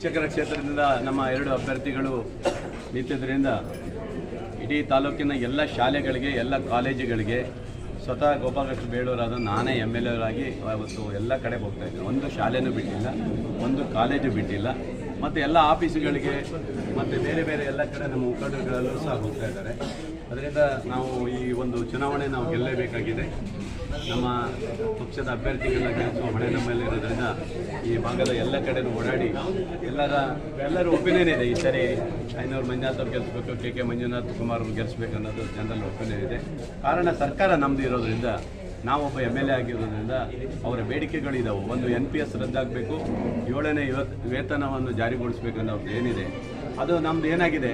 ಶಿಕ್ಷಕರ ಕ್ಷೇತ್ರದಿಂದ ನಮ್ಮ ಎರಡು ಅಭ್ಯರ್ಥಿಗಳು ನಿಂತಿದ್ದರಿಂದ ಇಡೀ ತಾಲೂಕಿನ ಎಲ್ಲ ಶಾಲೆಗಳಿಗೆ, ಎಲ್ಲ ಕಾಲೇಜುಗಳಿಗೆ ಸ್ವತಃ ಗೋಪಾಲಕೃಷ್ಣ ಬೇಳೂರಾದ ನಾನೇ ಎಂ ಎಲ್ ಎರಾಗಿ ಅವತ್ತು ಎಲ್ಲ ಕಡೆ ಹೋಗ್ತಾ ಇದ್ದೀನಿ. ಒಂದು ಶಾಲೆನೂ ಬಿಟ್ಟಿಲ್ಲ, ಒಂದು ಕಾಲೇಜು ಬಿಟ್ಟಿಲ್ಲ. ಮತ್ತು ಎಲ್ಲ ಆಫೀಸುಗಳಿಗೆ, ಮತ್ತು ಬೇರೆ ಬೇರೆ ಎಲ್ಲ ಕಡೆ ನಮ್ಮ ಮುಖಂಡರುಗಳಲ್ಲೂ ಸಹ ಹೋಗ್ತಾ ಇದ್ದಾರೆ. ಅದರಿಂದ ನಾವು ಈ ಒಂದು ಚುನಾವಣೆ ನಾವು ಗೆಲ್ಲಲೇಬೇಕಾಗಿದೆ ನಮ್ಮ ಪಕ್ಷದ ಅಭ್ಯರ್ಥಿಗಳನ್ನ ಗೆಲ್ಲಿಸುವ ಹೊಣೆ ನಮ್ಮ ಮೇಲೆ ಇರೋದ್ರಿಂದ ಈ ಭಾಗದ ಎಲ್ಲ ಕಡೆನೂ ಓಡಾಡಿ ಎಲ್ಲರ ಎಲ್ಲರ ಒಪಿನಿಯನ್ ಇದೆ. ಈ ಸರಿ ಐನೂರು ಮಂಜುನಾಥ್ ಅವ್ರು ಗೆಲ್ಲಿಸ್ಬೇಕು ಕೆ ಕೆ ಮಂಜುನಾಥ್ ಕುಮಾರ್ ಅವ್ರು ಗೆಲ್ಲಿಸ್ಬೇಕು ಅನ್ನೋದು ಜನರಲ್ ಒಪಿನಿಯನ್ ಇದೆ. ಕಾರಣ ಸರ್ಕಾರ ನಮ್ಮದು ಇರೋದ್ರಿಂದ ನಾವೊಬ್ಬ ಎಂ ಎಲ್ ಎ ಆಗಿರೋದ್ರಿಂದ ಅವರ ಬೇಡಿಕೆಗಳಿದ್ದಾವೆ ಒಂದು ಎನ್ ಪಿ ಎಸ್ ರದ್ದಾಗಬೇಕು, ಏಳನೇ ಇವತ್ತು ವೇತನವನ್ನು ಅನ್ನೋದ್ ಏನಿದೆ, ಅದು ನಮ್ದು ಏನಾಗಿದೆ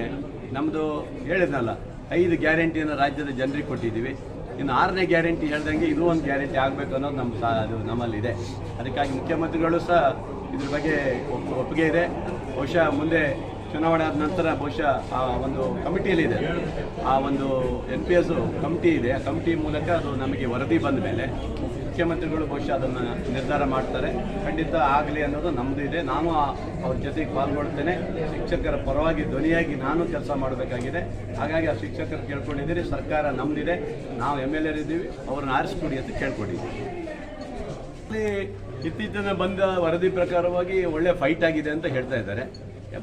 ನಮ್ಮದು ಹೇಳಿದ್ನಲ್ಲ, ಐದು ಗ್ಯಾರಂಟಿಯನ್ನು ರಾಜ್ಯದ ಜನರಿಗೆ ಕೊಟ್ಟಿದ್ದೀವಿ. ಇನ್ನು ಆರನೇ ಗ್ಯಾರಂಟಿ ಹೇಳ್ದಂಗೆ ಇದು ಒಂದು ಗ್ಯಾರಂಟಿ ಆಗಬೇಕು ಅನ್ನೋದು ನಮ್ಮ ಸಾ, ಅದು ನಮ್ಮಲ್ಲಿದೆ. ಅದಕ್ಕಾಗಿ ಮುಖ್ಯಮಂತ್ರಿಗಳು ಸಹ ಇದ್ರ ಬಗ್ಗೆ ಒಪ್ ಒಪ್ಪಿಗೆ ಇದೆ. ಬಹುಶಃ ಮುಂದೆ ಚುನಾವಣೆ ಆದ ನಂತರ ಬಹುಶಃ ಆ ಒಂದು ಕಮಿಟಿಯಲ್ಲಿದೆ. ಆ ಒಂದು ಎನ್ ಪಿ ಎಸ್ ಕಮಿಟಿ ಇದೆ. ಆ ಕಮಿಟಿ ಮೂಲಕ ಅದು ನಮಗೆ ವರದಿ ಬಂದ ಮೇಲೆ ಮುಖ್ಯಮಂತ್ರಿಗಳು ಬಹುಶಃ ಅದನ್ನು ನಿರ್ಧಾರ ಮಾಡ್ತಾರೆ. ಖಂಡಿತ ಆಗಲಿ ಅನ್ನೋದು ನಮ್ಮದು ಇದೆ. ನಾನು ಅವ್ರ ಜೊತೆಗೆ ಪಾಲ್ಗೊಳ್ತೇನೆ. ಶಿಕ್ಷಕರ ಪರವಾಗಿ ಧ್ವನಿಯಾಗಿ ನಾನು ಕೆಲಸ ಮಾಡಬೇಕಾಗಿದೆ. ಹಾಗಾಗಿ ಆ ಶಿಕ್ಷಕರು ಕೇಳ್ಕೊಂಡಿದ್ದೀರಿ. ಸರ್ಕಾರ ನಮ್ಮದಿದೆ ನಾವು ಎಂ ಎಲ್ ಎರ್ ಇದ್ದೀವಿ. ಅವ್ರನ್ನ ಆರಿಸ್ಕೊಡಿ ಅಂತ ಕೇಳ್ಕೊಂಡಿದ್ದೀವಿ. ಇತ್ತೀಚಿನ ಬಂದ ವರದಿ ಪ್ರಕಾರವಾಗಿ ಒಳ್ಳೆ ಫೈಟ್ ಆಗಿದೆ ಅಂತ ಹೇಳ್ತಾ ಇದ್ದಾರೆ.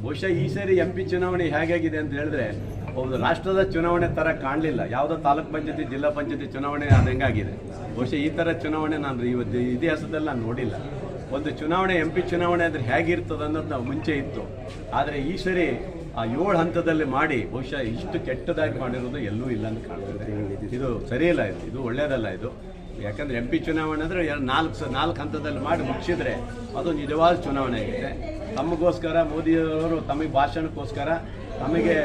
ಬಹುಶಃ ಈ ಸರಿ ಎಂ ಪಿ ಚುನಾವಣೆ ಹೇಗಾಗಿದೆ ಅಂತ ಹೇಳಿದ್ರೆ, ಒಂದು ರಾಷ್ಟ್ರದ ಚುನಾವಣೆ ತರ ಕಾಣಲಿಲ್ಲ. ಯಾವುದೋ ತಾಲೂಕ್ ಪಂಚಾಯತಿ, ಜಿಲ್ಲಾ ಪಂಚಾಯತಿ ಚುನಾವಣೆ ಆದಂಗಾಗಿದೆ ಬಹುಶಃ ಈ ಥರ ಚುನಾವಣೆ ನಾನು ಇವತ್ತು ಇತಿಹಾಸದಲ್ಲಿ ನಾನು ನೋಡಿಲ್ಲ. ಒಂದು ಚುನಾವಣೆ ಎಂ ಪಿ ಚುನಾವಣೆ ಅಂದರೆ ಹೇಗಿರ್ತದೆ ಅನ್ನೋದು ನಾವು ಮುಂಚೆ ಇತ್ತು. ಆದರೆ ಈ ಸರಿ ಆ ಏಳು ಹಂತದಲ್ಲಿ ಮಾಡಿ ಬಹುಶಃ ಇಷ್ಟು ಕೆಟ್ಟದಾಗಿ ಮಾಡಿರೋದು ಎಲ್ಲೂ ಇಲ್ಲ ಅಂತ ಕಾಣ್ತದೆ. ಇದು ಸರಿಯಿಲ್ಲ ಇದು. ಇದು ಒಳ್ಳೆಯದಲ್ಲ ಇದು. ಯಾಕಂದ್ರೆ ಎಂ ಪಿ ಚುನಾವಣೆ ಅಂದರೆ ಎರಡು ನಾಲ್ಕು ನಾಲ್ಕು ಹಂತದಲ್ಲಿ ಮಾಡಿ ಮುಗಿಸಿದ್ರೆ ಅದು ನಿಜವಾದ ಚುನಾವಣೆ ಆಗಿದೆ. ತಮಗೋಸ್ಕರ ಮೋದಿಯವರು ತಮಗೆ ಭಾಷಣಕ್ಕೋಸ್ಕರ, ತಮಗೆ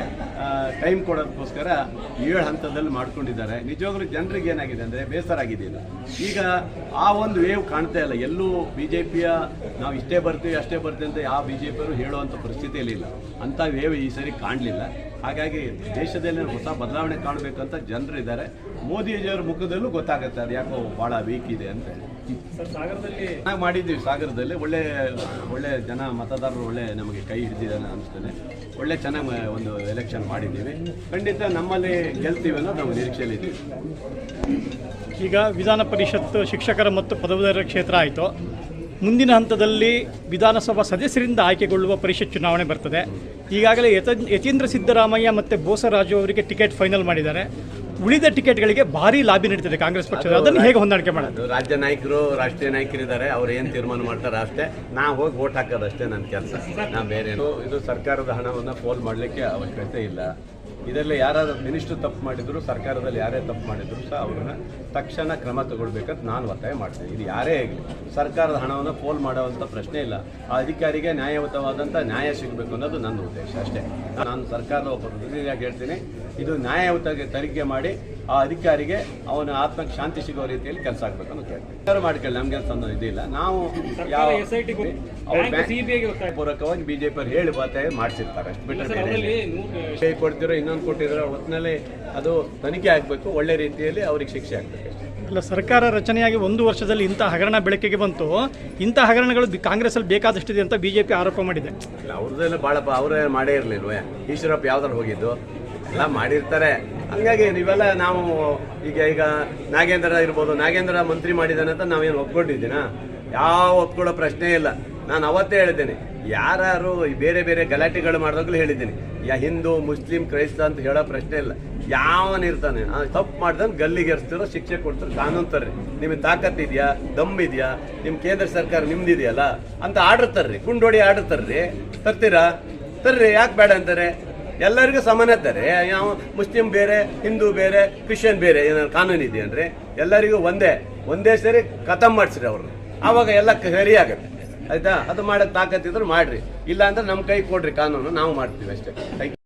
ಟೈಮ್ ಕೊಡೋದಕ್ಕೋಸ್ಕರ ಏಳು ಹಂತದಲ್ಲಿ ಮಾಡ್ಕೊಂಡಿದ್ದಾರೆ. ನಿಜವಾಗ್ಲೂ ಜನರಿಗೆ ಏನಾಗಿದೆ ಅಂದರೆ ಬೇಸರ ಆಗಿದೆ ಇದು. ಈಗ ಆ ಒಂದು ವೇವ್ ಕಾಣ್ತಾ ಇಲ್ಲ. ಎಲ್ಲೂ ಬಿ ಜೆ ಪಿಯ ನಾವು ಇಷ್ಟೇ ಬರ್ತೀವಿ, ಅಷ್ಟೇ ಬರ್ತೀವಿ ಅಂತ ಯಾವ ಬಿ ಜೆ ಪಿಯವರು ಹೇಳುವಂಥ ಪರಿಸ್ಥಿತಿಯಲ್ಲಿ ಇಲ್ಲ. ಅಂಥ ವೇವ್ ಈ ಸರಿ ಕಾಣಲಿಲ್ಲ. ಹಾಗಾಗಿ ದೇಶದಲ್ಲಿ ಹೊಸ ಬದಲಾವಣೆ ಕಾಣಬೇಕಂತ ಜನರು ಇದ್ದಾರೆ. ಮೋದಿಜಿಯವರ ಮುಖದಲ್ಲೂ ಗೊತ್ತಾಗುತ್ತೆ ಅದು ಯಾಕೋ ಭಾಳ ವೀಕ್ ಇದೆ ಅಂತ ಸಾಗರದಲ್ಲಿ ಚೆನ್ನಾಗಿ ಮಾಡಿದ್ದೀವಿ ಸಾಗರದಲ್ಲಿ. ಒಳ್ಳೆ ಒಳ್ಳೆ ಜನ ಮತದಾರರು ಒಳ್ಳೆ ನಮಗೆ ಕೈ ಹಿಡಿದಿದ್ದಾನೆ ಅನಿಸ್ತದೆ ಒಳ್ಳೆ ಚೆನ್ನಾಗಿ ಒಂದು ಎಲೆಕ್ಷನ್ ಮಾಡಿದ್ದೀವಿ. ಖಂಡಿತ ನಮ್ಮಲ್ಲಿ ಗೆಲ್ತೀವಿ ಅನ್ನೋದು ನಾವು ನಿರೀಕ್ಷೆಯಲ್ಲಿದ್ದೀವಿ ಈಗ ವಿಧಾನ ಪರಿಷತ್ತು ಶಿಕ್ಷಕರ ಮತ್ತು ಪದವೀಧರ ಕ್ಷೇತ್ರ ಆಯಿತು. ಮುಂದಿನ ಹಂತದಲ್ಲಿ ವಿಧಾನಸಭಾ ಸದಸ್ಯರಿಂದ ಆಯ್ಕೆಗೊಳ್ಳುವ ಪರಿಷತ್ ಚುನಾವಣೆ ಬರ್ತದೆ. ಈಗಾಗಲೇ ಯತ ಯತೀಂದ್ರ ಸಿದ್ದರಾಮಯ್ಯ ಮತ್ತು ಬೋಸರಾಜು ಅವರಿಗೆ ಟಿಕೆಟ್ ಫೈನಲ್ ಮಾಡಿದ್ದಾರೆ. ಉಳಿದ ಟಿಕೆಟ್ಗಳಿಗೆ ಭಾರಿ ಲಾಭಿ ನಡೀತದೆ ಕಾಂಗ್ರೆಸ್ ಪಕ್ಷದ. ಅದನ್ನು ಹೇಗೆ ಹೊಂದಾಣಿಕೆ ಮಾಡೋದು? ರಾಜ್ಯ ನಾಯಕರು ರಾಷ್ಟ್ರೀಯ ನಾಯಕರಿದ್ದಾರೆ. ಅವ್ರು ಏನು ತೀರ್ಮಾನ ಮಾಡ್ತಾರೆ ಅಷ್ಟೇ. ನಾವು ಹೋಗಿ ಓಟ್ ಹಾಕೋದು ಅಷ್ಟೇ ನನ್ನ ಕೆಲಸ. ನಾನು ಬೇರೆ ಏನು- ಇದು ಸರ್ಕಾರದ ಹಣವನ್ನು ಪೋಲ್ ಮಾಡಲಿಕ್ಕೆ ಅವಶ್ಯಕತೆ ಇಲ್ಲ. ಇದರಲ್ಲಿ ಯಾರಾದರೂ ಮಿನಿಸ್ಟರ್ ತಪ್ಪು ಮಾಡಿದ್ರು, ಸರ್ಕಾರದಲ್ಲಿ ಯಾರೇ ತಪ್ಪು ಮಾಡಿದ್ರು ಸಹ ಅವ್ರನ್ನ ತಕ್ಷಣ ಕ್ರಮ ತಗೊಳ್ಬೇಕಂತ ನಾನು ಒತ್ತಾಯ ಮಾಡ್ತೇನೆ. ಇದು ಯಾರೇ ಆಗಲಿ, ಸರ್ಕಾರದ ಹಣವನ್ನು ಪೋಲ್ ಮಾಡುವಂಥ ಪ್ರಶ್ನೆ ಇಲ್ಲ. ಆ ಅಧಿಕಾರಿಗೆ ನ್ಯಾಯಯುತವಾದಂಥ ನ್ಯಾಯ ಸಿಗಬೇಕು ಅನ್ನೋದು ನನ್ನ ಉದ್ದೇಶ ಅಷ್ಟೇ. ನಾನು ಸರ್ಕಾರದ ಒಬ್ಬ ಪ್ರತಿನಿಧಿಯಾಗಿ ಹೇಳ್ತೀನಿ. ಇದು ನ್ಯಾಯಯುತ ತನಿಖೆ ಮಾಡಿ ಆ ಅಧಿಕಾರಿಗೆ ಅವನ ಆತ್ಮಕ್ಕೆ ಶಾಂತಿ ಸಿಗೋ ರೀತಿಯಲ್ಲಿ ಕೆಲಸ ಆಗ್ಬೇಕು ಅಂತ ಕೇಳ್ತೇವೆ ಮಾಡ್ಕೊಳ್ಳಿ ನಮ್ಗೆ ಅಂತ ಇದಿಲ್ಲ. ನಾವು ಯಾವ ಪೂರಕವಾಗಿ ಬಿಜೆಪಿ ಅವ್ರು ಹೇಳಿ ಬಾತೆ ಮಾಡಿಸಿರ್ತಾರೆ. ಬಿಟ್ಟರೆ ಕೊಡ್ತಿರೋ ಇನ್ನೊಂದು ಕೊಟ್ಟಿರೋ ಒಟ್ಟಿನಲ್ಲಿ ಅದು ತನಿಖೆ ಆಗಬೇಕು ಒಳ್ಳೆ ರೀತಿಯಲ್ಲಿ ಅವ್ರಿಗೆ ಶಿಕ್ಷೆ ಆಗಬೇಕು ಅಲ್ಲ ಸರ್ಕಾರ ರಚನೆಯಾಗಿ ಒಂದು ವರ್ಷದಲ್ಲಿ ಇಂಥ ಹಗರಣ ಬೆಳಕಿಗೆ ಬಂತು. ಇಂಥ ಹಗರಣಗಳು ಬಿ- ಕಾಂಗ್ರೆಸ್ಸಲ್ಲಿ ಬೇಕಾದಷ್ಟಿದೆ ಅಂತ ಬಿಜೆಪಿ ಜೆ ಪಿ ಆರೋಪ ಮಾಡಿದೆ. ಇಲ್ಲ ಅವ್ರದ್ದೆಲ್ಲ ಭಾಳ ಅವರೇ ಮಾಡೇ ಇರಲಿಲ್ವೇ? ಈಶ್ವರಪ್ಪ ಯಾವ್ದಾರು ಹೋಗಿದ್ದು? ಎಲ್ಲ ಮಾಡಿರ್ತಾರೆ. ಹಂಗಾಗಿ ನೀವೆಲ್ಲ ನಾವು ಈಗ ಈಗ ನಾಗೇಂದ್ರ ಇರ್ಬೋದು, ನಾಗೇಂದ್ರ ಮಂತ್ರಿ ಮಾಡಿದಾನೆ ಅಂತ ನಾವೇನು ಒಪ್ಕೊಂಡಿದ್ದೀನ? ಯಾವ ಒಪ್ಕೊಳ್ಳೋ ಪ್ರಶ್ನೆ ಇಲ್ಲ. ನಾನು ಅವತ್ತೇ ಹೇಳಿದ್ದೇನೆ. ಯಾರು ಬೇರೆ ಬೇರೆ ಗಲಾಟೆಗಳು ಮಾಡಿದಾಗಲೂ ಹೇಳಿದ್ದೀನಿ. ಯಾ ಹಿಂದೂ, ಮುಸ್ಲಿಂ, ಕ್ರೈಸ್ತ ಅಂತ ಹೇಳೋ ಪ್ರಶ್ನೆ ಇಲ್ಲ. ಯಾವನಿರ್ತಾನೆ ತಪ್ಪು ಮಾಡ್ದಂಗೆ ಗಲ್ಲಿಗೆ ಎರ್ಸ್ತಿರೋ ಶಿಕ್ಷೆ ಕೊಡ್ತಾರೆ ಕಾನೂನು ತರ್ರಿ ನಿಮಗೆ ತಾಕತ್ ಇದೆಯಾ? ದಮ್ ಇದೆಯಾ? ನಿಮ್ಮ ಕೇಂದ್ರ ಸರ್ಕಾರ ನಿಮ್ದಿದೆಯಲ್ಲ? ಅಂತ ಆರ್ಡರ್ ತರ್ರಿ. ಕುಂಡೋಡಿ ಆರ್ಡರ್ ತರ್ರಿ. ತರ್ತೀರಾ? ತರ್ರಿ. ಯಾಕೆ ಬೇಡ ಅಂತಾರೆ? ಎಲ್ಲರಿಗೂ ಸಮಾನತಾರೆ. ಯಾವ ಮುಸ್ಲಿಂ ಬೇರೆ, ಹಿಂದೂ ಬೇರೆ, ಕ್ರಿಶ್ಚಿಯನ್ ಬೇರೆ ಏನಾದ್ರು ಕಾನೂನು ಇದೆಯನ್ರಿ? ಎಲ್ಲರಿಗೂ ಒಂದೇ ಒಂದೇ ಸರಿ ಖತಮ್ ಮಾಡಿಸ್ರಿ ಅವ್ರನ್ನ. ಆವಾಗ ಎಲ್ಲ ಸರಿ ಆಗುತ್ತೆ. ಆಯ್ತಾ? ಅದು ಮಾಡಕ್ಕೆ ತಾಕತ್ತಿದ್ರು ಮಾಡ್ರಿ. ಇಲ್ಲ ಅಂದ್ರೆ ನಮ್ಮ ಕೈ ಕೊಡ್ರಿ ಕಾನೂನು, ನಾವು ಮಾಡ್ತೀವಿ ಅಷ್ಟೇ. Thank you